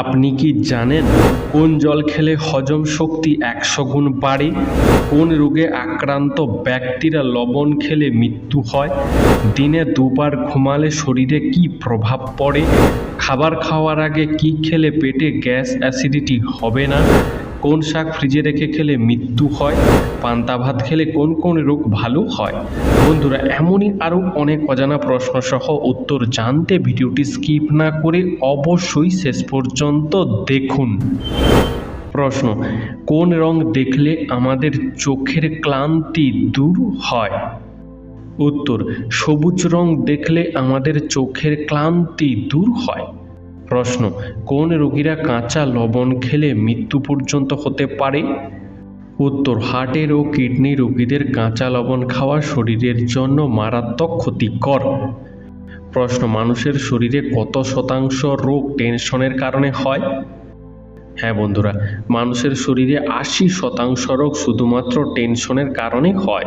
আপনি কি জানেন কোন জল খেলে হজম শক্তি একশো গুণ বাড়ে? কোন রোগে আক্রান্ত ব্যক্তিরা লবণ খেলে মৃত্যু হয়? দিনে দুবার ঘুমালে শরীরে কি প্রভাব পড়ে? খাবার খাওয়ার আগে কি খেলে পেটে গ্যাস অ্যাসিডিটি হবে না? কোন শাক ফ্রিজে রেখে খেলে মৃত্যু হয়? পান্তা ভাত খেলে কোন কোন রোগ ভালো হয়? বন্ধুরা, এমনই আরও অনেক অজানা প্রশ্ন সহ উত্তর জানতে ভিডিওটি স্কিপ না করে অবশ্যই শেষ পর্যন্ত দেখুন। প্রশ্ন, কোন রং দেখলে আমাদের চোখের ক্লান্তি দূর হয়? উত্তর, সবুজ রং দেখলে আমাদের চোখের ক্লান্তি দূর হয়। প্রশ্ন, কোন রোগীরা কাঁচা লবণ খেলে মৃত্যু পর্যন্ত হতে পারে? উত্তর, হার্টের ও কিডনি রোগীদের কাঁচা লবণ খাওয়া শরীরের জন্য মারাত্মক ক্ষতিকর। প্রশ্ন, মানুষের শরীরে কত শতাংশ রোগ টেনশনের কারণে হয়? হ্যাঁ বন্ধুরা, মানুষের শরীরে আশি শতাংশ রোগ শুধুমাত্র টেনশনের কারণে হয়।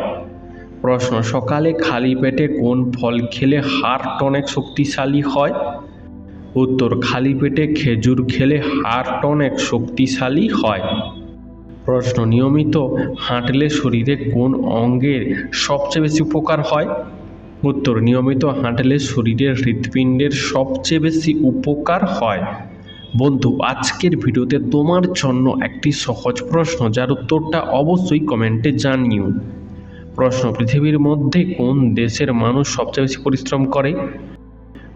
প্রশ্ন, সকালে খালি পেটে কোন ফল খেলে হার্ট অনেক শক্তিশালী হয়? উত্তর খালি পেটে খেজুর খেলে হার্ট অনেক শক্তিশালী হয়। প্রশ্ন, নিয়মিত হাঁটলে শরীরে কোন অঙ্গের সবচেয়ে বেশি উপকার হয়? উত্তর, নিয়মিত হাঁটলে শরীরের হৃৎপিণ্ডের সবচেয়ে বেশি উপকার হয়। বন্ধু, আজকের ভিডিওতে তোমার জন্য একটি সহজ প্রশ্ন, যার উত্তরটা অবশ্যই কমেন্টে জানিও। প্রশ্ন, পৃথিবীর মধ্যে কোন দেশের মানুষ সবচেয়ে বেশি পরিশ্রম করে?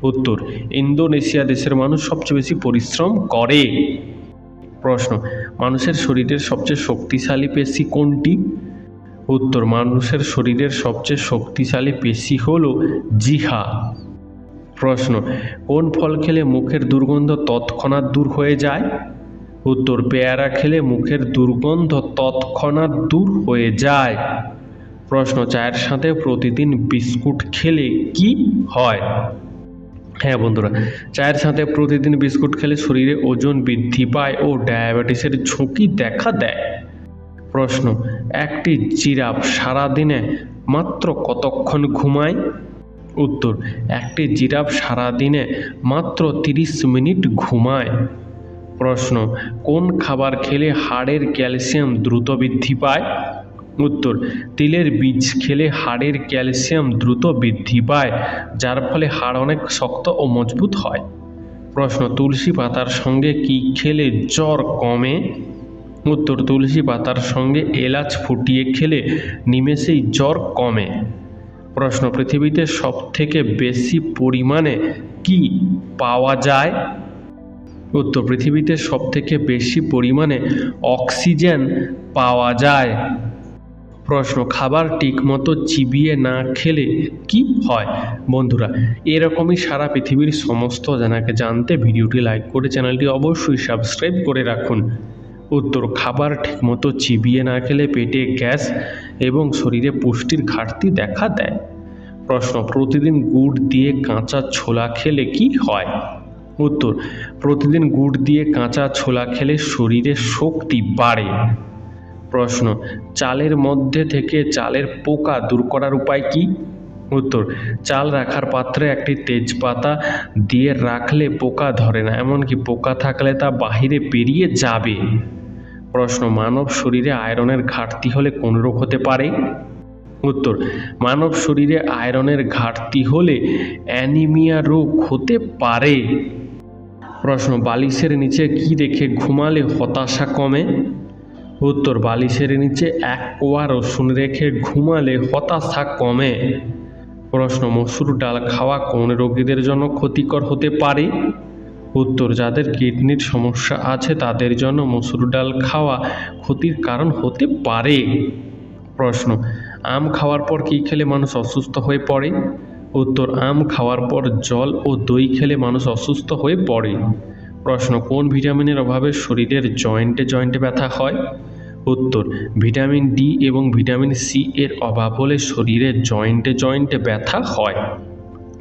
উত্তর, ইন্দোনেশিয়া দেশের মানুষ সবচেয়ে বেশি পরিশ্রম করে। প্রশ্ন, মানুষের শরীরের সবচেয়ে শক্তিশালী পেশি কোনটি? উত্তর, মানুষের শরীরের সবচেয়ে শক্তিশালী পেশি হল জিহা। প্রশ্ন, কোন ফল খেলে মুখের দুর্গন্ধ তৎক্ষণাৎ দূর হয়ে যায়? উত্তর, পেয়ারা খেলে মুখের দুর্গন্ধ তৎক্ষণাৎ দূর হয়ে যায়। প্রশ্ন, চায়ের সাথে প্রতিদিন বিস্কুট খেলে কি হয়? হ্যাঁ বন্ধুরা, চায়ের সাথে প্রতিদিন বিস্কুট খেলে শরীরে ওজন বৃদ্ধি পায় ও ডায়াবেটিসের ঝুঁকি দেখা দেয়। প্রশ্ন, একটি জিরাফ সারাদিনে মাত্র কতক্ষণ ঘুমায়? উত্তর, একটি জিরাফ সারাদিনে মাত্র তিরিশ মিনিট ঘুমায়। প্রশ্ন, কোন খাবার খেলে হাড়ের ক্যালসিয়াম দ্রুত বৃদ্ধি পায়? উত্তর, তিলের বীজ খেলে হাড়ের ক্যালসিয়াম দ্রুত বৃদ্ধি পায়, যার ফলে হাড় অনেক শক্ত ও মজবুত হয়। প্রশ্ন, তুলসী পাতার সঙ্গে কি খেলে জ্বর কমে? উত্তর, তুলসী পাতার সঙ্গে এলাচ ফুটিয়ে খেলে নিমেষেই জ্বর কমে। প্রশ্ন, পৃথিবীতে সব থেকে বেশি পরিমাণে কি পাওয়া যায়? উত্তর, পৃথিবীতে সব থেকে বেশি পরিমাণে অক্সিজেন পাওয়া যায়। প্রশ্ন, খাবার ঠিকমতো চিবিয়ে না খেলে কি হয়? বন্ধুরা, এরকমই সারা পৃথিবীর সমস্ত জানাকে জানতে ভিডিওটি লাইক করে চ্যানেলটি অবশ্যই সাবস্ক্রাইব করে রাখুন। উত্তর, খাবার ঠিকমতো চিবিয়ে না খেলে পেটে গ্যাস এবং শরীরে পুষ্টির ঘাটতি দেখা দেয়। প্রশ্ন, প্রতিদিন গুড় দিয়ে কাঁচা ছোলা খেলে কি হয়? উত্তর, প্রতিদিন গুড় দিয়ে কাঁচা ছোলা খেলে শরীরে শক্তি বাড়ে। প্রশ্ন, চালের মধ্যে থেকে চালের পোকা দূর করার উপায় কি? উত্তর, চাল রাখার পাত্রে একটি তেজপাতা দিয়ে রাখলে পোকা ধরে না, এমনকি পোকা থাকলে তা বাহিরে বেরিয়ে যাবে। প্রশ্ন, মানব শরীরে আয়রনের ঘাটতি হলে কোন রোগ হতে পারে? উত্তর, মানব শরীরে আয়রনের ঘাটতি হলে অ্যানিমিয়া রোগ হতে পারে। প্রশ্ন, বালিশের নিচে কি রেখে ঘুমালে হতাশা কমে? উত্তর বালিশের নিচে এক কোয়া রসুন রেখে ঘুমালে হতাশা কমে। প্রশ্ন, মসুর ডাল খাওয়া কোন রোগীদের জন্য ক্ষতিকর হতে পারে? উত্তর, যাদের কিডনির সমস্যা আছে, তাদের জন্য মসুর ডাল খাওয়া ক্ষতির কারণ হতে পারে। প্রশ্ন, আম খাওয়ার পর কী খেলে মানুষ অসুস্থ হয়ে পড়ে? উত্তর, আম খাওয়ার পর জল ও দই খেলে মানুষ অসুস্থ হয়ে পড়ে। প্রশ্ন, কোন ভিটামিনের অভাবে শরীরের জয়েন্টে জয়েন্টে ব্যথা হয়? উত্তর, ভিটামিন ডি এবং ভিটামিন সি এর অভাব হলে শরীরে জয়েন্টে জয়েন্টে ব্যথা হয়।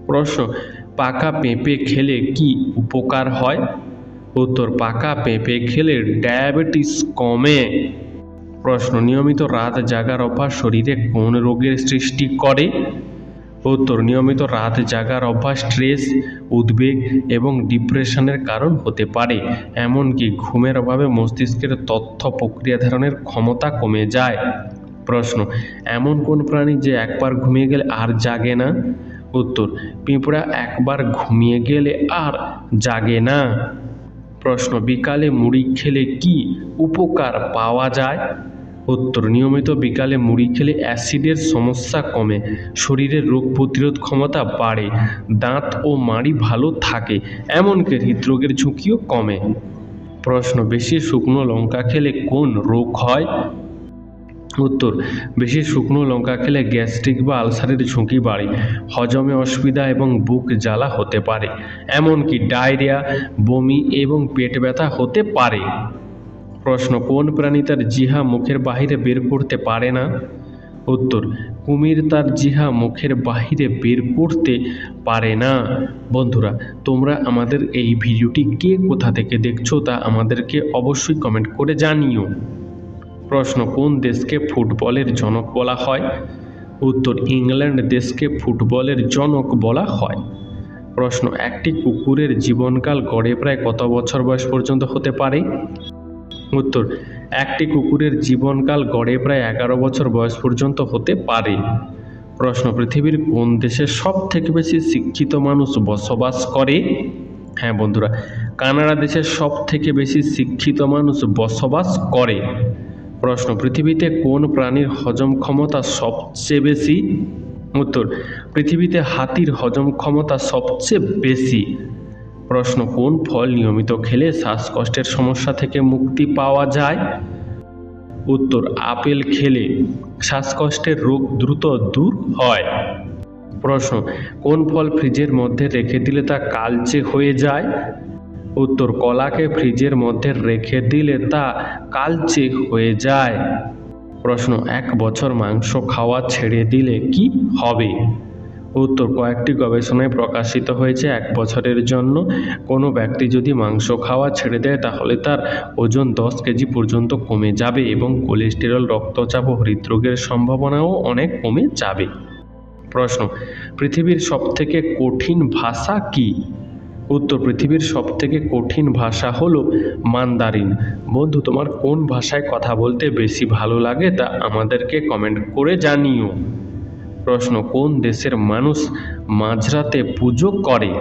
প্রশ্ন, পাকা পেঁপে খেলে কি উপকার হয়? উত্তর, পাকা পেঁপে খেলে ডায়াবেটিস কমে। প্রশ্ন, নিয়মিত রাত জাগার অভ্যাস শরীরে কোন রোগের সৃষ্টি করে? উত্তর, নিয়মিত রাত জাগার অভ্যাস, স্ট্রেস, উদ্বেগ এবং ডিপ্রেশনের কারণ হতে পারে। এমনকি ঘুমের অভাবে মস্তিষ্কের তথ্য প্রক্রিয়া ধারণের ক্ষমতা কমে যায়। প্রশ্ন, এমন কোন প্রাণী যে একবার ঘুমিয়ে গেলে আর জাগে না? উত্তর, পিঁপড়া একবার ঘুমিয়ে গেলে আর জাগে না। প্রশ্ন, বিকালে মুড়ি খেলে কি উপকার পাওয়া যায়? উত্তর, নিয়মিত বিকালে মুড়ি খেলে অ্যাসিডের সমস্যা কমে, শরীরের রোগ প্রতিরোধ ক্ষমতা বাড়ে, দাঁত ও মাড়ি ভালো থাকে, এমনকি হৃদরোগের ঝুঁকিও কমে। প্রশ্ন, বেশি শুকনো লঙ্কা খেলে কোন রোগ হয়? উত্তর, বেশি শুকনো লঙ্কা খেলে গ্যাস্ট্রিক বা আলসারের ঝুঁকি বাড়ে, হজমে অসুবিধা এবং বুক জ্বালা হতে পারে, এমনকি ডায়রিয়া, বমি এবং পেট ব্যথা হতে পারে। প্রশ্ন, কোন প্রাণী তার জিহা মুখের বাহিরে বের করতে পারে না? উত্তর, কুমির তার জিহা মুখের বাহিরে বের করতে পারে না। বন্ধুরা, তোমরা আমাদের এই ভিডিওটি কে কোথা থেকে দেখছ তা আমাদেরকে অবশ্যই কমেন্ট করে জানিও। প্রশ্ন, কোন দেশকে ফুটবলের জনক বলা হয়? উত্তর, ইংল্যান্ড দেশকে ফুটবলের জনক বলা হয়। প্রশ্ন, একটি কুকুরের জীবনকাল গড়ে প্রায় কত বছর বয়স পর্যন্ত হতে পারে? উত্তর, একটি কুকুরের জীবনকাল গড়ে প্রায় এগারো বছর বয়স পর্যন্ত হতে পারে। প্রশ্ন, পৃথিবীর কোন দেশে সব থেকে বেশি শিক্ষিত মানুষ বসবাস করে? হ্যাঁ বন্ধুরা, কানাডা দেশের সব থেকে বেশি শিক্ষিত মানুষ বসবাস করে। প্রশ্ন, পৃথিবীতে কোন প্রাণীর হজম ক্ষমতা সবচেয়ে বেশি? উত্তর, পৃথিবীতে হাতির হজম ক্ষমতা সবচেয়ে বেশি। প্রশ্ন, কোন ফল নিয়মিত খেলে শ্বাসকষ্টের সমস্যা থেকে মুক্তি পাওয়া যায়? উত্তর, আপেল খেলে শ্বাসকষ্টের রোগ দ্রুত দূর হয়। প্রশ্ন, কোন ফল ফ্রিজের মধ্যে রেখে দিলে তা কালচে হয়ে যায়? উত্তর, কলাকে ফ্রিজের মধ্যে রেখে দিলে তা কালচে হয়ে যায়। প্রশ্ন, এক বছর মাংস খাওয়া ছেড়ে দিলে কি হবে? উত্তর, কয়েকটি গবেষণায় প্রকাশিত হয়েছে এক বছরের জন্য। কোনো ব্যক্তি যদি মাংস খাওয়া ছেড়ে দেয়, তাহলে তার ওজন দশ কেজি পর্যন্ত কমে যাবে এবং কোলেস্টেরল, রক্তচাপ ও হৃদরোগের সম্ভাবনাও অনেক কমে যাবে। প্রশ্ন, পৃথিবীর সবথেকে কঠিন ভাষা কি? উত্তর, পৃথিবীর সবথেকে কঠিন ভাষা হলো মান্দারিন। বন্ধু, তোমার কোন ভাষায় কথা বলতে বেশি ভালো লাগে তা আমাদেরকে কমেন্ট করে জানিও। প্রশ্ন, কোন দেশের মানুষ মাঝরাতে পুজো করে?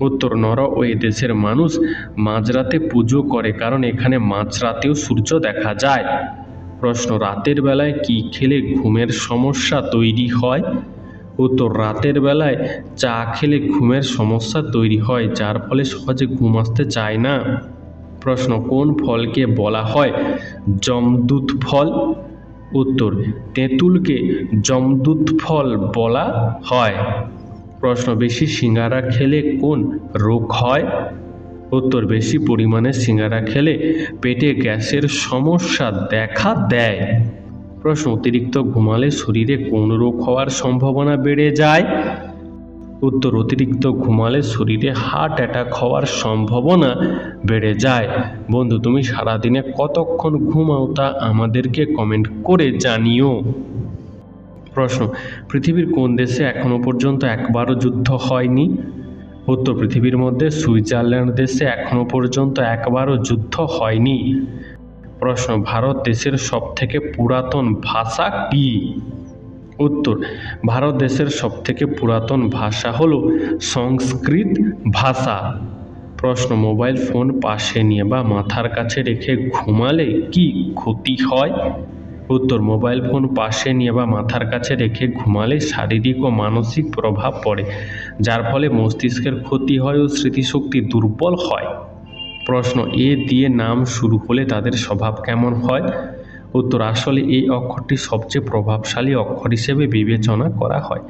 উত্তর নরওয়ে দেশের মানুষ মাঝরাতে পুজো করে, কারণ এখানে মাঝরাতেও সূর্য দেখা যায়। প্রশ্ন, রাতের বেলায় কি খেলে ঘুমের সমস্যা তৈরি হয়? উত্তর, রাতের বেলায় চা খেলে ঘুমের সমস্যা তৈরি হয়, যার ফলে সহজে ঘুম আসতে চায় না। প্রশ্ন, কোন ফলকে বলা হয় জমদূত ফল? উত্তর, তেঁতুলকে যমদূত ফল বলা হয়। প্রশ্ন, বেশি সিঙ্গারা খেলে কোন রোগ হয়? উত্তর, বেশি পরিমাণে সিঙ্গারা খেলে পেটে গ্যাসের সমস্যা দেখা দেয়। প্রশ্ন, অতিরিক্ত ঘুমালে শরীরে কোন রোগ হওয়ার সম্ভাবনা বেড়ে যায়? উত্তর অতিরিক্ত ঘুমালে শরীরে হার্ট অ্যাটাক হওয়ার সম্ভাবনা বেড়ে যায়। বন্ধু, তুমি সারাদিনে কতক্ষণ ঘুমাও তা আমাদেরকে কমেন্ট করে জানিও। প্রশ্ন, পৃথিবীর কোন দেশে এখনও পর্যন্ত একবারও যুদ্ধ হয়নি? উত্তর, পৃথিবীর মধ্যে সুইজারল্যান্ড দেশে এখনও পর্যন্ত একবারও যুদ্ধ হয়নি। প্রশ্ন, ভারত দেশের সবথেকে পুরাতন ভাষা কী? উত্তর। ভারত দেশের সবথেকে পুরাতন ভাষা হলো সংস্কৃত ভাষা। প্রশ্ন, মোবাইল ফোন পাশে নিয়ে বা মাথার কাছে রেখে ঘুমালে কি ক্ষতি হয়? উত্তর, মোবাইল ফোন পাশে নিয়ে বা মাথার কাছে রেখে ঘুমালে শারীরিক ও মানসিক প্রভাব পড়ে, যার ফলে মস্তিষ্কের ক্ষতি হয় ও স্মৃতিশক্তি দুর্বল হয়। প্রশ্ন, এ দিয়ে নাম শুরু হলে তাদের স্বভাব কেমন হয়? উত্তর, আসলে এই অক্ষরটি সবচেয়ে প্রভাবশালী অক্ষর হিসেবে বিবেচনা করা হয়।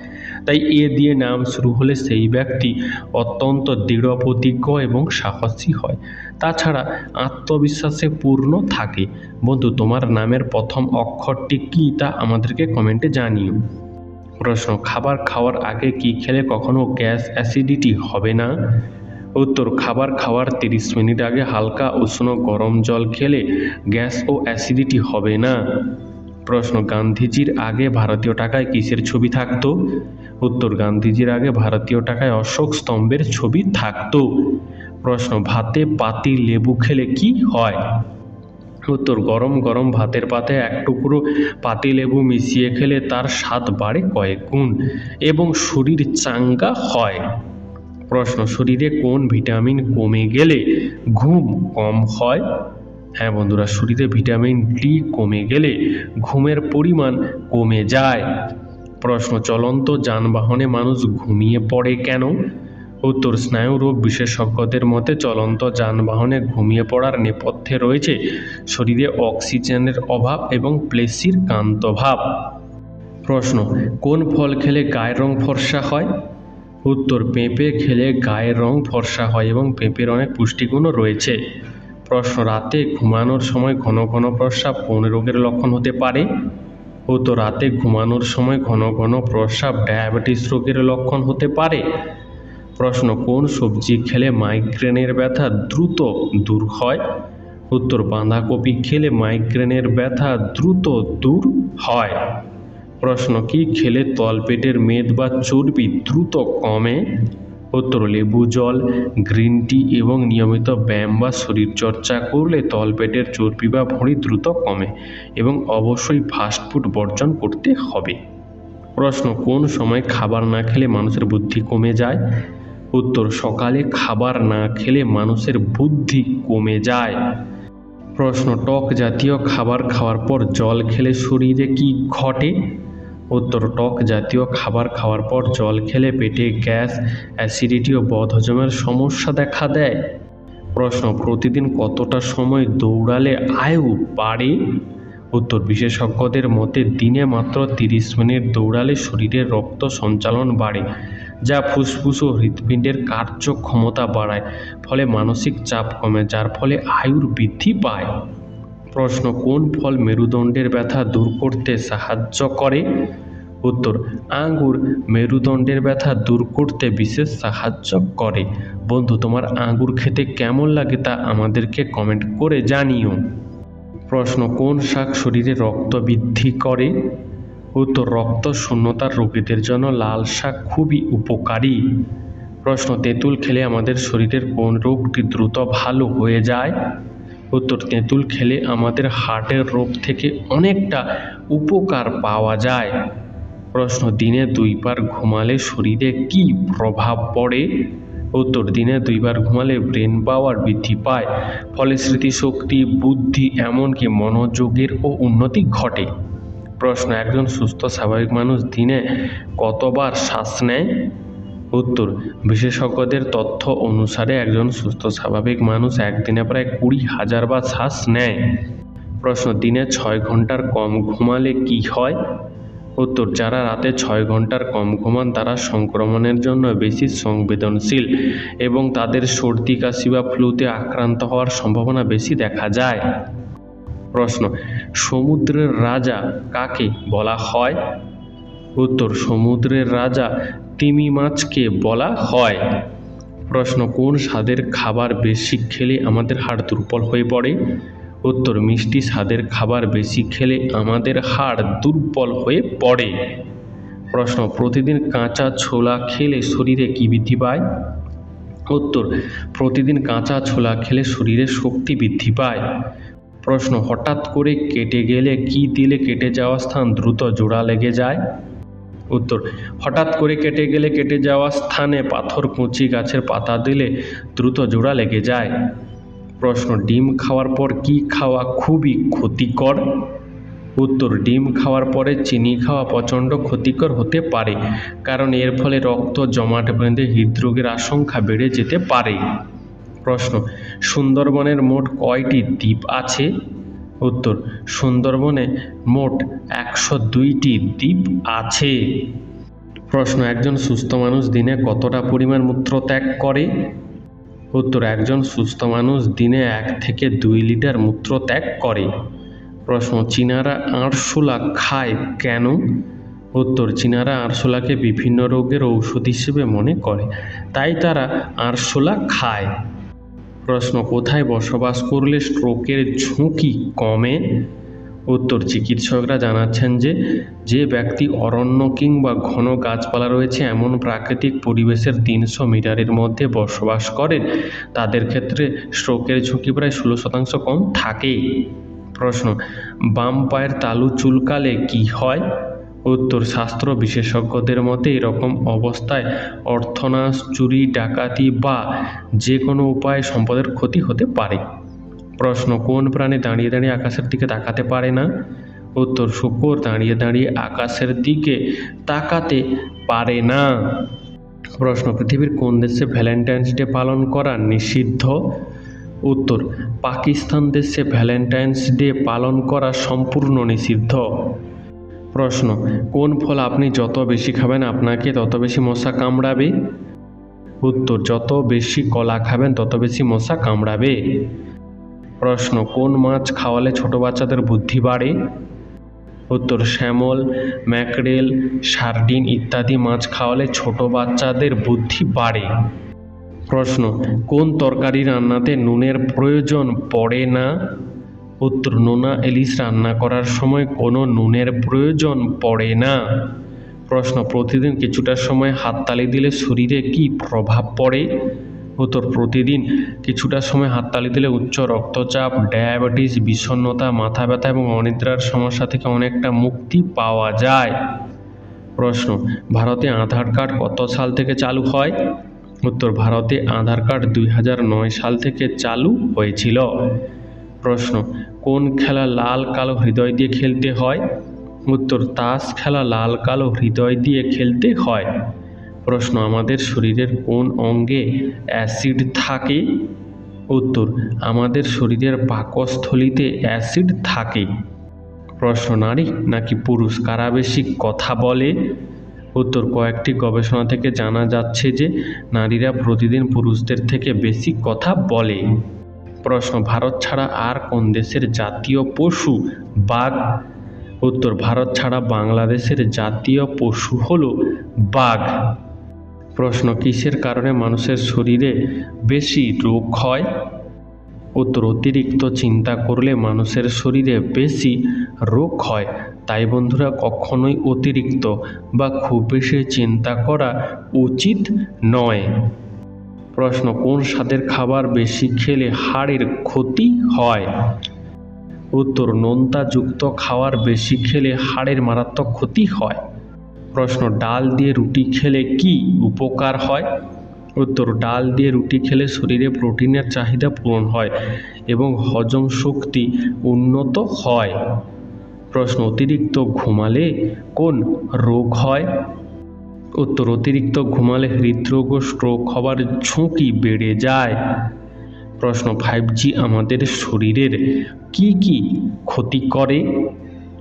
তাই এ দিয়ে নাম শুরু হলে সেই ব্যক্তি অত্যন্ত দৃঢ় প্রতিজ্ঞ এবং সাহসী হয়। তাছাড়া আত্মবিশ্বাসে পূর্ণ থাকে। বন্ধু, তোমার নামের প্রথম অক্ষরটি কী তা আমাদেরকে কমেন্টে জানিও। প্রশ্ন, খাবার খাওয়ার আগে কি খেলে কখনো গ্যাস অ্যাসিডিটি হবে না? উত্তর, খাবার খাওয়ার তিরিশ মিনিট আগে হালকা উষ্ণ গরম জল খেলে গ্যাস ও অ্যাসিডিটি হবে না। প্রশ্ন, গান্ধীজির আগে ভারতীয় টাকায় কিসের ছবি থাকতো? উত্তর, গান্ধীজির আগে ভারতীয় টাকায় অশোক স্তম্ভের ছবি থাকতো। প্রশ্ন, ভাতে পাতি লেবু খেলে কি হয়? উত্তর, গরম গরম ভাতের পাতে এক টুকরো পাতি লেবু মিশিয়ে খেলে তার স্বাদ বাড়ে কয়েক গুণ এবং শরীর চাঙ্গা হয়। প্রশ্ন, শরীরে কোন ভিটামিন কমে গেলে ঘুম কম হয়? হ্যাঁ বন্ধুরা, শরীরে ভিটামিন ডি কমে গেলে ঘুমের পরিমাণ কমে যায়। প্রশ্ন, চলন্ত যানবাহনে মানুষ ঘুমিয়ে পড়ে কেন? উত্তর, স্নায়ুরোগ বিশেষজ্ঞদের মতে চলন্ত যানবাহনে ঘুমিয়ে পড়ার নেপথ্যে রয়েছে শরীরে অক্সিজেনের অভাব এবং প্লেসির কান্তভাব প্রশ্ন, কোন ফল খেলে গায়ের রং ফর্সা হয়? উত্তর পেঁপে খেলে গায়ের রং ফর্সা হয় এবং পেঁপের অনেক পুষ্টিগুণও রয়েছে। প্রশ্ন, রাতে ঘুমানোর সময় ঘন ঘন প্রস্রাব কোন রোগের লক্ষণ হতে পারে? উত্তর, রাতে ঘুমানোর সময় ঘন ঘন প্রস্রাব ডায়াবেটিস রোগের লক্ষণ হতে পারে। প্রশ্ন, কোন সবজি খেলে মাইগ্রেনের ব্যথা দ্রুত দূর হয়? উত্তর, বাঁধাকপি খেলে মাইগ্রেনের ব্যথা দ্রুত দূর হয়। প্রশ্ন, কি খেলে তলপেটের মেদ বা চর্বি দ্রুত কমে? উত্তর, লেবু, জল, গ্রিন টি এবং নিয়মিত ব্যায়াম বা শরীরচর্চা করলে তলপেটের চর্বি বা ভুঁড়ি দ্রুত কমে এবং অবশ্যই ফাস্টফুড বর্জন করতে হবে। প্রশ্ন, কোন সময় খাবার না খেলে মানুষের বুদ্ধি কমে যায়? উত্তর, সকালে খাবার না খেলে মানুষের বুদ্ধি কমে যায়। প্রশ্ন, টক জাতীয় খাবার খাওয়ার পর জল খেলে শরীরে কি ঘটে? উত্তর টক জাতীয় খাবার খাওয়ার পর জল খেলে পেটে গ্যাস, অ্যাসিডিটি ও বদহজমের সমস্যা দেখা দেয়। প্রশ্ন, প্রতিদিন কতটা সময় দৌড়ালে আয়ু বাড়ে? উত্তর, বিশেষজ্ঞদের মতে দিনে মাত্র তিরিশ মিনিট দৌড়ালে শরীরে রক্ত সঞ্চালন বাড়ে, যা ফুসফুস ও হৃৎপিণ্ডের কার্যক্ষমতা বাড়ায়, ফলে মানসিক চাপ কমে, যার ফলে আয়ুর বৃদ্ধি পায়। প্রশ্ন, কোন ফল মেরুদণ্ডের ব্যথা দূর করতে সাহায্য করে? উত্তর, আঙ্গুর মেরুদণ্ডের ব্যথা দূর করতে বিশেষ সাহায্য করে। বন্ধু, তোমার আঙ্গুর খেতে কেমন লাগে তা আমাদেরকে কমেন্ট করে জানিও। প্রশ্ন, কোন শাক শরীরে রক্ত বৃদ্ধি করে? উত্তর, রক্ত শূন্যতার রোগীদের জন্য লাল শাক খুবই উপকারী। প্রশ্ন, তেঁতুল খেলে আমাদের শরীরের কোন রোগটি দ্রুত ভালো হয়ে যায়? উত্তর তেঁতুল খেলে আমাদের হার্টের রোগ থেকে অনেকটা উপকার পাওয়া যায়। প্রশ্ন, দিনে দুইবার ঘুমালে শরীরে কি প্রভাব পড়ে? উত্তর, দিনে দুইবার ঘুমালে ব্রেন পাওয়ার বৃদ্ধি পায়, ফলে স্মৃতিশক্তি, বুদ্ধি এমনকি মনোযোগের ও উন্নতি ঘটে। প্রশ্ন, একজন সুস্থ স্বাভাবিক মানুষ দিনে কতবার শ্বাস নেয়? উত্তর, বিশেষজ্ঞদের তথ্য অনুসারে একজন সুস্থ, স্বাভাবিক মানুষ একদিনে প্রায় কুড়ি হাজার বার শ্বাস নেয়। প্রশ্ন, দিনে ছয় ঘণ্টার কম ঘুমালে কি হয়? উত্তর, যারা রাতে ছয় ঘণ্টার কম ঘুমান তারা সংক্রমণের জন্য বেশি সংবেদনশীল এবং তাদের সর্দি, কাশি বা ফ্লুতে আক্রান্ত হওয়ার সম্ভাবনা বেশি দেখা যায়। প্রশ্ন, সমুদ্রের রাজা কাকে বলা হয়? উত্তর সমুদ্রের রাজা তিমি মাছকে বলা হয়। প্রশ্ন, কোন স্বাদের খাবার বেশি খেলে আমাদের হাড় দুর্বল হয়ে পড়ে? উত্তর, মিষ্টি স্বাদের খাবার বেশি খেলে আমাদের হাড় দুর্বল হয়ে পড়ে। প্রশ্ন, প্রতিদিন কাঁচা ছোলা খেলে শরীরে কী বৃদ্ধি পায়? উত্তর, প্রতিদিন কাঁচা ছোলা খেলে শরীরে শক্তি বৃদ্ধি পায়। প্রশ্ন, হঠাৎ করে কেটে গেলে কি দিলে কেটে যাওয়া স্থান দ্রুত জোড়া লেগে যায়? উত্তর, হঠাৎ করে কেটে গেলে কেটে যাওয়া স্থানে পাথর কুচি গাছের পাতা দিলে দ্রুত জোড়া লেগে যায়। প্রশ্ন, ডিম খাওয়ার পর কি খাওয়া খুবই ক্ষতিকর? উত্তর, ডিম খাওয়ার পরে চিনি খাওয়া প্রচণ্ড ক্ষতিকর হতে পারে, কারণ এর ফলে রক্ত, জমাট বেঁধে হৃদরোগের আশঙ্কা বেড়ে যেতে পারে। প্রশ্ন, সুন্দরবনের মোট কয়টি দ্বীপ আছে? উত্তর, সুন্দরবনে মোট একশো দুইটি দ্বীপ আছে। প্রশ্ন, একজন সুস্থ মানুষ দিনে কতটা পরিমাণ মূত্র ত্যাগ করে? উত্তর, একজন সুস্থ মানুষ দিনে এক থেকে দুই লিটার মূত্র ত্যাগ করে। প্রশ্ন, চীনারা আরশোলা খায় কেন? উত্তর, চীনারা আরশোলাকে বিভিন্ন রোগের ঔষধ হিসেবে মনে করে, তাই তারা আরশোলা খায়। প্রশ্ন, কোথায় বসবাস করলে স্ট্রোকের ঝুঁকি কমে? উত্তর, চিকিৎসকরা জানাচ্ছেন যে যে ব্যক্তি অরণ্য কিংবা ঘন গাছপালা রয়েছে, এমন প্রাকৃতিক পরিবেশের তিনশো মিটারের মধ্যে বসবাস করেন। তাদের ক্ষেত্রে স্ট্রোকের ঝুঁকি প্রায় ষোলো শতাংশ কম থাকে প্রশ্ন, বাম পায়ের তালু চুলকালে কি হয়? উত্তর শাস্ত্র বিশেষজ্ঞদের মতে এরকম অবস্থায় অর্থনাশ, চুরি, ডাকাতি বা যে কোনো উপায়ে সম্পদের ক্ষতি হতে পারে। প্রশ্ন, কোন প্রাণী দাঁড়িয়ে দাঁড়িয়ে আকাশের দিকে তাকাতে পারে না? উত্তর, শুকর দাঁড়িয়ে দাঁড়িয়ে আকাশের দিকে তাকাতে পারে না। প্রশ্ন, পৃথিবীর কোন দেশে ভ্যালেন্টাইন্স ডে পালন করা নিষিদ্ধ? উত্তর, পাকিস্তান দেশে ভ্যালেন্টাইন্স ডে পালন করা সম্পূর্ণ নিষিদ্ধ। প্রশ্ন, কোন ফল আপনি যত বেশি খাবেন আপনাকে তত বেশি মশা কামড়াবে? উত্তর, যত বেশি কলা খাবেন তত বেশি মশা কামড়াবে। প্রশ্ন, কোন মাছ খাওয়ালে ছোট বাচ্চাদের বুদ্ধি বাড়ে? উত্তর, শ্যামল ম্যাকরেল সার্ডিন ইত্যাদি মাছ খাওয়ালে ছোট বাচ্চাদের বুদ্ধি বাড়ে। প্রশ্ন, কোন তরকারি রান্নাতে নুনের প্রয়োজন পড়ে না? উত্তর নোনা ইলিশ রান্না করার সময় কোনো নুনের প্রয়োজন পড়ে না। প্রশ্ন, প্রতিদিন কিছুটা সময় হাততালি দিলে শরীরে কি প্রভাব পড়ে? উত্তর, প্রতিদিন কিছুটা সময় হাততালি দিলে উচ্চ রক্তচাপ, ডায়াবেটিস, বিষণ্ণতা, মাথা ব্যথা এবং অনিদ্রার সমস্যা থেকে অনেকটা মুক্তি পাওয়া যায়। প্রশ্ন, ভারতে আধার কার্ড কত সাল থেকে চালু হয়? উত্তর, ভারতে আধার কার্ড দুই হাজার নয় সাল থেকে চালু হয়েছিল। প্রশ্ন, কোন খেলা লাল কালো হৃদয় দিয়ে খেলতে হয়? উত্তর, তাস খেলা লাল কালো হৃদয় দিয়ে খেলতে হয়। প্রশ্ন, আমাদের শরীরের কোন অঙ্গে অ্যাসিড থাকে? উত্তর, আমাদের শরীরের পাকস্থলিতে অ্যাসিড থাকে। প্রশ্ন, নারী নাকি পুরুষ, কারা বেশি কথা বলে? উত্তর, কয়েকটি গবেষণা থেকে জানা যাচ্ছে যে নারীরা প্রতিদিন পুরুষদের থেকে বেশি কথা বলে। প্রশ্ন, ভারত ছাড়া আর কোন দেশের জাতীয় পশু বাঘ? উত্তর, ভারত ছাড়া বাংলাদেশের জাতীয় পশু হলো বাঘ। প্রশ্ন, কিসের কারণে মানুষের শরীরে বেশি রোগ হয়? উত্তর, অতিরিক্ত চিন্তা করলে মানুষের শরীরে বেশি রোগ হয়। তাই বন্ধুরা, কখনোই অতিরিক্ত বা খুব বেশি চিন্তা করা উচিত নয়। প্রশ্ন, কোন স্বাদের খাবার বেশি খেলে হাড়ের ক্ষতি হয়? উত্তর নোনতাযুক্ত খাবার বেশি খেলে হাড়ের মারাত্মক ক্ষতি হয়। প্রশ্ন, ডাল দিয়ে রুটি খেলে কি উপকার হয়? উত্তর, ডাল দিয়ে রুটি খেলে শরীরে প্রোটিনের চাহিদা পূরণ হয় এবং হজম শক্তি উন্নত হয়। প্রশ্ন, অতিরিক্ত ঘুমালে কোন রোগ হয়? উত্তর অতিরিক্ত ঘুমালে হৃদরোগ ও স্ট্রোক হওয়ার ঝুঁকি বেড়ে যায়। প্রশ্ন ফাইভ জি আমাদের শরীরের কি কি ক্ষতি করে?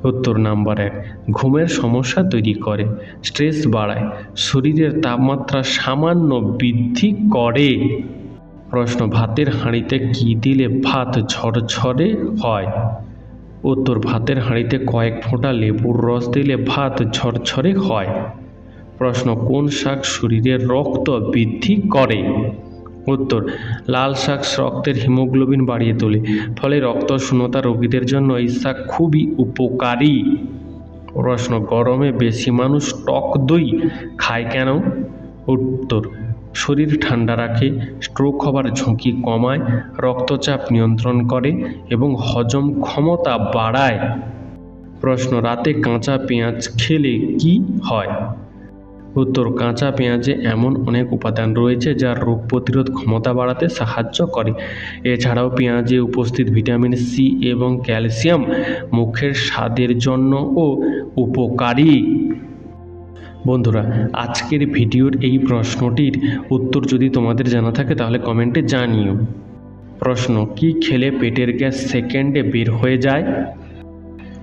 উত্তর নাম্বার এক, ঘুমের সমস্যা তৈরি করে স্ট্রেস বাড়ায়, শরীরের তাপমাত্রা সামান্য বৃদ্ধি করে। প্রশ্ন ভাতের হাঁড়িতে কি দিলে ভাত ঝরঝরে হয়? উত্তর ভাতের হাঁড়িতে কয়েক ফোঁটা লেবুর রস দিলে ভাত ঝরঝরে হয়। প্রশ্ন, কোন শাক শরীরের রক্ত বৃদ্ধি করে? উত্তর, লাল শাক রক্তের হিমোগ্লোবিন বাড়িয়ে তোলে, ফলে রক্ত শূন্যতা রোগীদের জন্য এই শাক খুবই উপকারী। প্রশ্ন, গরমে বেশি মানুষ টক দই খায় কেন? উত্তর, শরীর ঠান্ডা রাখে, স্ট্রোক হবার ঝুঁকি কমায়, রক্তচাপ নিয়ন্ত্রণ করে এবং হজম ক্ষমতা বাড়ায়। প্রশ্ন, রাতে কাঁচা পেঁয়াজ খেলে কি হয়? উত্তর কাঁচা পেঁয়াজে এমন অনেক উপাদান রয়েছে যা রোগ প্রতিরোধ ক্ষমতা বাড়াতে সাহায্য করে। এছাড়াও পেঁয়াজে উপস্থিত ভিটামিন সি এবং ক্যালসিয়াম মুখের স্বাদের জন্যও উপকারী। বন্ধুরা, আজকের ভিডিওর এই প্রশ্নটির উত্তর যদি তোমাদের জানা থাকে তাহলে কমেন্টে জানিও। প্রশ্ন, কি খেলে পেটের গ্যাস সেকেন্ডে বের হয়ে যায়?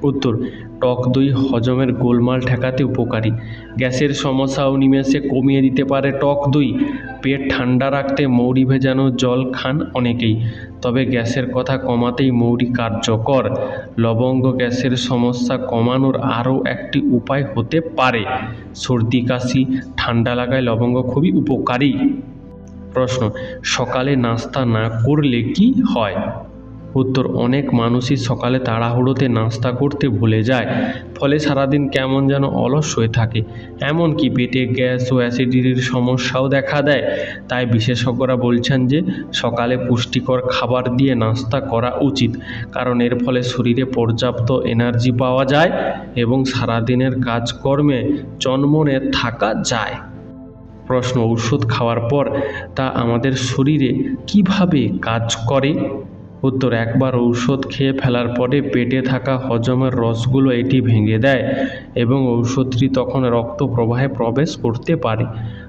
উত্তর, টক দই হজমের গোলমাল ঠেকাতে উপকারী। গ্যাসের সমস্যাও নিমেষে কমিয়ে দিতে পারে টক দই। পেট ঠান্ডা রাখতে মৌরি ভেজানো জল খান অনেকেই। তবে গ্যাসের কথা কমাতেই মৌরি কার্যকর। লবঙ্গ গ্যাসের সমস্যা কমানোর আরও একটি উপায় হতে পারে। সর্দি, কাশি, ঠান্ডা লাগায় লবঙ্গ খুবই উপকারী। প্রশ্ন, সকালে নাস্তা না করলে কি হয়? উত্তর, অনেক মানুষই সকালে তাড়াহুড়োতে নাস্তা করতে ভুলে যায়, ফলে সারাদিন কেমন যেন অলস হয়ে থাকে। এমনকি পেটে গ্যাস ও অ্যাসিডিটির সমস্যাও দেখা দেয়। তাই বিশেষজ্ঞরা বলছেন যে, সকালে পুষ্টিকর খাবার দিয়ে নাস্তা করা উচিত, কারণ এর ফলে শরীরে পর্যাপ্ত এনার্জি পাওয়া যায় এবং সারাদিনের কাজকর্মে চনমনে থাকা যায়। প্রশ্ন ঔষধ খাওয়ার পর তা আমাদের শরীরে কীভাবে কাজ করে? উত্তর, একবার ঔষধ খেয়ে ফেলার পরে পেটে থাকা হজমের রসগুলো এটি ভেঙে দেয় এবং ঔষধটি তখন রক্ত প্রবাহে প্রবেশ করতে পারে।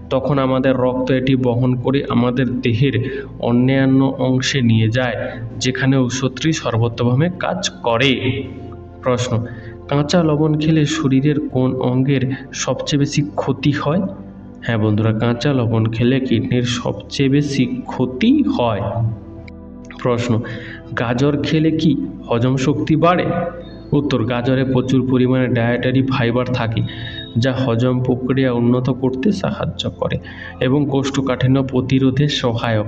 তখন আমাদের রক্ত এটি বহন করে আমাদের দেহের অন্যান্য অংশে নিয়ে যায়, যেখানে ঔষধটি সর্বোত্তমভাবে কাজ করে। প্রশ্ন, কাঁচা লবণ খেলে শরীরের কোন অঙ্গের সবচেয়ে বেশি ক্ষতি হয়? হ্যাঁ বন্ধুরা, কাঁচা লবণ খেলে কিডনির সবচেয়ে বেশি ক্ষতি হয়। প্রশ্ন, গাজর খেলে কি হজম শক্তি বাড়ে? উত্তর, গাজরে প্রচুর পরিমাণে ডায়েটারি ফাইবার থাকে, যা হজম প্রক্রিয়া উন্নত করতে সাহায্য করে এবং কোষ্ঠকাঠিন্য প্রতিরোধে সহায়ক।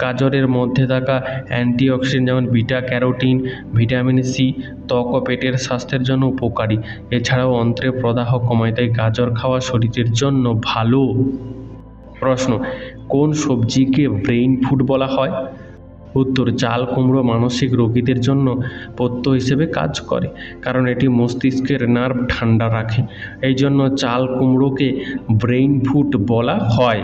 গাজরের মধ্যে থাকা অ্যান্টিঅক্সিডেন্ট যেমন বিটা ক্যারোটিন ভিটামিন সি ত্বক ও পেটের স্বাস্থ্যের জন্য উপকারী। এছাড়াও অন্ত্রে প্রদাহ কমায়, তাই গাজর খাওয়া শরীরের জন্য ভালো। প্রশ্ন, কোন সবজিকে ব্রেইন ফুড বলা হয়? উত্তর, চাল, কুমড়ো মানসিক রোগীদের জন্য পথ্য হিসেবে কাজ করে, কারণ এটি মস্তিষ্কের নার্ভ ঠান্ডা রাখে। এই জন্য চাল, কুমড়োকে ব্রেইন ফুড বলা হয়।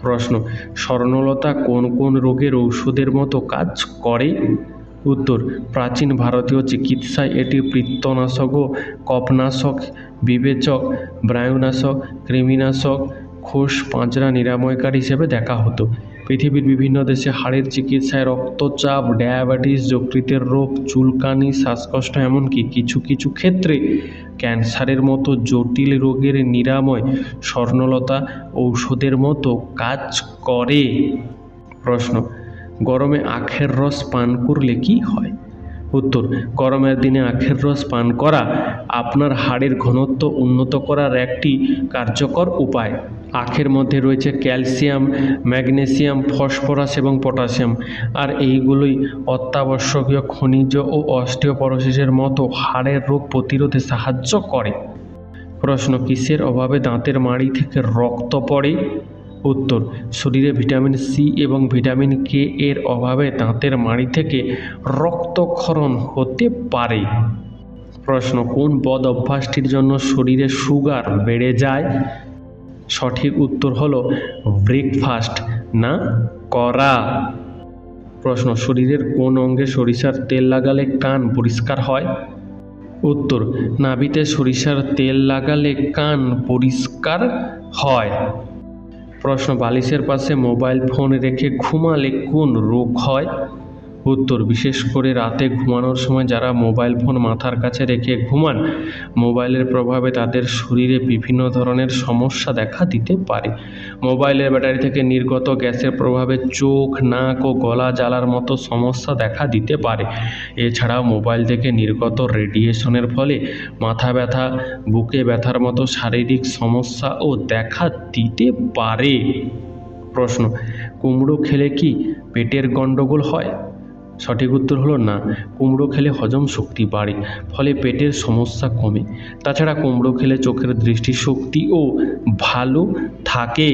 প্রশ্ন, স্বর্ণলতা কোন কোন রোগের ঔষধের মতো কাজ করে? উত্তর, প্রাচীন ভারতীয় চিকিৎসায় এটি পিত্তনাশক ও কফনাশক বিবেচক, ব্রায়ুনাশক, কৃমিনাশক, খোস, পাঁজরা নিরাময়কারী হিসেবে দেখা হতো। পৃথিবীর বিভিন্ন দেশে হাড়ের চিকিৎসায় রক্তচাপ, ডায়াবেটিস, যকৃতের রোগ, চুলকানি, শ্বাসকষ্ট, এমনকি কিছু কিছু ক্ষেত্রে ক্যান্সারের মতো জটিল রোগের নিরাময়, স্বর্ণলতা, ঔষধের মতো কাজ করে। প্রশ্ন, গরমে আখের রস পান করলে কি হয়? উত্তর, গরমের দিনে আখের রস পান করা আপনার হাড়ের ঘনত্ব উন্নত করার একটি কার্যকর উপায়। আখের মধ্যে রয়েছে ক্যালসিয়াম, ম্যাগনেসিয়াম, ফসফরাস এবং পটাশিয়াম। আর এইগুলোই অত্যাবশ্যকীয় খনিজ ও অস্টিওপরোসিসের মতো হাড়ের রোগ প্রতিরোধে সাহায্য করে। প্রশ্ন, কিসের অভাবে দাঁতের মাড়ি থেকে রক্ত পড়ে? উত্তর, শরীরে ভিটামিন সি এবং ভিটামিন কে এর অভাবে দাঁতের মাড়ি থেকে রক্তক্ষরণ হতে পারে। প্রশ্ন, কোন বদ অভ্যাসটির জন্য শরীরে সুগার বেড়ে যায়? সঠিক উত্তর হল ব্রেকফাস্ট না করা। প্রশ্ন, শরীরের কোন অঙ্গে সরিষার তেল লাগালে কান পরিষ্কার হয়? উত্তর, নাভিতে সরিষার তেল লাগালে কান পরিষ্কার হয়। প্রশ্ন, বালিশের পাশে মোবাইল ফোন রেখে ঘুমালে কোন রোগ হয়? উত্তর, বিশেষ করে রাতে ঘুমানোর সময় যারা মোবাইল ফোন মাথার কাছে রেখে ঘুমান, মোবাইলের প্রভাবে তাদের শরীরে বিভিন্ন ধরনের সমস্যা দেখা দিতে পারে। মোবাইলের ব্যাটারি থেকে নির্গত গ্যাসের প্রভাবে চোখ, নাক ও গলা জ্বালার মতো সমস্যা দেখা দিতে পারে। এছাড়াও মোবাইল থেকে নির্গত রেডিয়েশনের ফলে মাথা ব্যথা, বুকে ব্যথার মতো শারীরিক সমস্যা ও দেখা দিতে পারে। প্রশ্ন, কুমড়ো খেলে কি পেটের গণ্ডগোল হয়? সঠিক উত্তর হলো না। কুমড়ো খেলে হজম শক্তি বাড়ে, ফলে পেটের সমস্যা কমে। তাছাড়া কুমড়ো খেলে চোখের দৃষ্টিশক্তিও ভালো থাকে।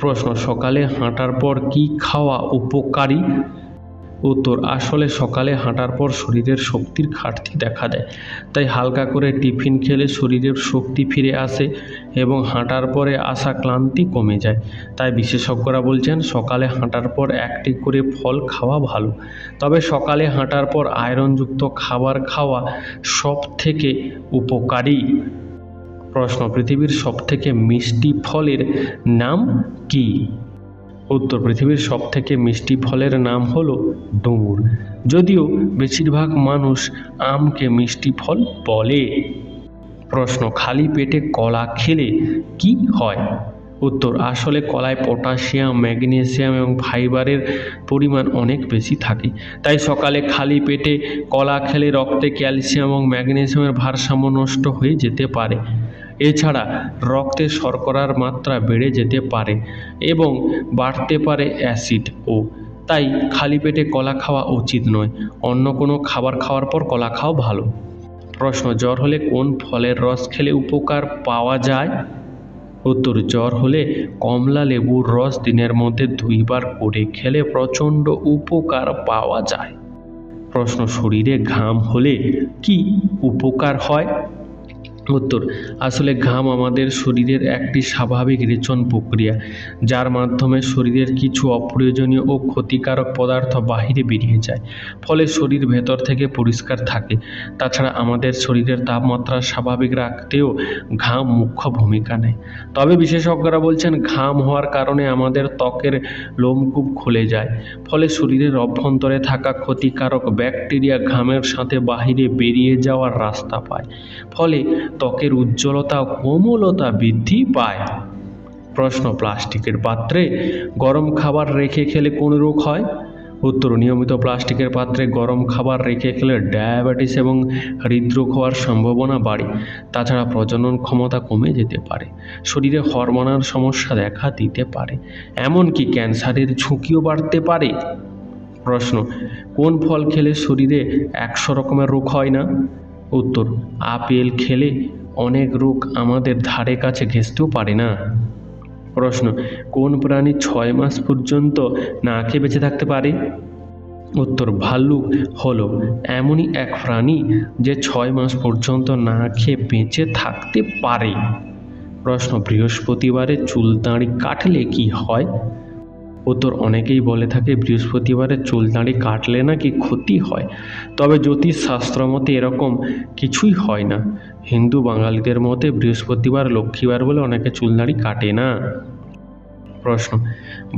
প্রশ্ন, সকালে হাঁটার পর কি খাওয়া উপকারী? উত্তর, আসলে সকালে হাঁটার পর শরীরের শক্তির ঘাটতি দেখা দেয়। তাই হালকা করে টিফিন খেলে শরীরের শক্তি ফিরে আসে এবং হাঁটার পরে আসা ক্লান্তি কমে যায়। তাই বিশেষজ্ঞরা বলছেন, সকালে হাঁটার পর একটি করে ফল খাওয়া ভালো। তবে সকালে হাঁটার পর আয়রনযুক্ত খাবার খাওয়া সব থেকে উপকারী। প্রশ্ন, পৃথিবীর সবথেকে মিষ্টি ফলের নাম কী? উত্তর পৃথিবীর সবথেকে মিষ্টি ফলের নাম হলো ডুমুর। যদিও বেশিরভাগ মানুষ আমকে মিষ্টি ফল বলে। প্রশ্ন, খালি পেটে কলা খেলে কি হয়? উত্তর, আসলে কলায় পটাশিয়াম, ম্যাগনেসিয়াম এবং ফাইবারের পরিমাণ অনেক বেশি থাকে। তাই সকালে খালি পেটে কলা খেলে রক্তে ক্যালসিয়াম এবং ম্যাগনেসিয়ামের ভারসাম্য নষ্ট হয়ে যেতে পারে। এছাড়া রক্তে শর্করার মাত্রা বেড়ে যেতে পারে এবং বাড়তে পারে অ্যাসিড ও, তাই খালি পেটে কলা খাওয়া উচিত নয়। অন্য কোনো খাবার খাওয়ার পর কলা খাওয়া ভালো। প্রশ্ন, জ্বর হলে কোন ফলের রস খেলে উপকার পাওয়া যায়? উত্তর, জ্বর হলে কমলা লেবুর রস দিনের মধ্যে দুইবার করে খেলে প্রচণ্ড উপকার পাওয়া যায়। প্রশ্ন, শরীরে ঘাম হলে কি উপকার হয়? উত্তর, আসলে ঘাম আমাদের শরীরের একটি স্বাভাবিক রেচন প্রক্রিয়া, যার মাধ্যমে শরীরের কিছু অপ্রয়োজনীয় ও ক্ষতিকারক পদার্থ বাহিরে বেরিয়ে যায়, ফলে শরীর ভেতর থেকে পরিষ্কার থাকে। তাছাড়া আমাদের শরীরের তাপমাত্রা স্বাভাবিক রাখতেও ঘাম মুখ্য ভূমিকা নেয়। তবে বিশেষজ্ঞরা বলছেন, ঘাম হওয়ার কারণে আমাদের ত্বকের লোমকূপ খুলে যায়, ফলে শরীরের অভ্যন্তরে থাকা ক্ষতিকারক ব্যাকটেরিয়া ঘামের সাথে বাহিরে বেরিয়ে যাওয়ার রাস্তা পায়। ফলে ত্বকের উজ্জ্বলতা কোমলতা বৃদ্ধি পায়। প্রশ্ন, প্লাস্টিকের পাত্রে গরম খাবার রেখে খেলে কোন রোগ হয়? উত্তর, নিয়মিত প্লাস্টিকের পাত্রে গরম খাবার রেখে খেলে ডায়াবেটিস এবং হৃদরোগ হওয়ার সম্ভাবনা বাড়ে। তাছাড়া প্রজনন ক্ষমতা কমে যেতে পারে। শরীরে হরমোনাল সমস্যা দেখা দিতে পারে। এমনকি ক্যান্সারের ঝুঁকিও বাড়তে পারে। প্রশ্ন, কোন ফল খেলে শরীরে একশো রকমের রোগ হয় না? উত্তর, আপেল খেলে অনেক রোগ আমাদের ধারে কাছে ঘেঁষতেও পারে না। প্রশ্ন, কোন প্রাণী ছয় মাস পর্যন্ত না খেয়ে বেঁচে থাকতে পারে? উত্তর, ভাল্লুক হলো এমনই এক প্রাণী যে ছয় মাস পর্যন্ত না খেয়ে বেঁচে থাকতে পারে। প্রশ্ন, বৃহস্পতিবারে চুল দাঁড়ি কাটলে কি হয়? উত্তর অনেকেই বলে থাকে বৃহস্পতিবারে চুল দাঁড়ি কাটলে নাকি ক্ষতি হয়। তবে জ্যোতিষ শাস্ত্র মতে এরকম কিছুই হয় না। হিন্দু বাঙালিদের মতে বৃহস্পতিবার লক্ষ্মীবার বলে অনেকে চুল দাঁড়ি কাটে না। প্রশ্ন,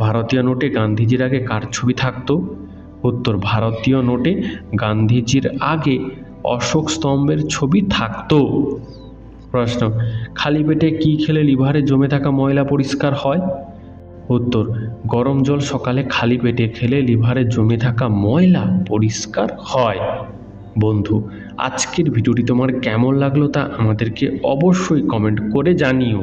ভারতীয় নোটে গান্ধীজির আগে কার ছবি থাকতো? উত্তর, ভারতীয় নোটে গান্ধীজির আগে অশোক স্তম্ভের ছবি থাকতো। প্রশ্ন, খালি পেটে কী খেলে লিভারে জমে থাকা ময়লা পরিষ্কার হয়? উত্তর, গরম জল সকালে খালি পেটে খেলে লিভারে জমে থাকা ময়লা পরিষ্কার হয়। বন্ধু, আজকের ভিডিওটি তোমার কেমন লাগল তা আমাদেরকে অবশ্যই কমেন্ট করে জানিও।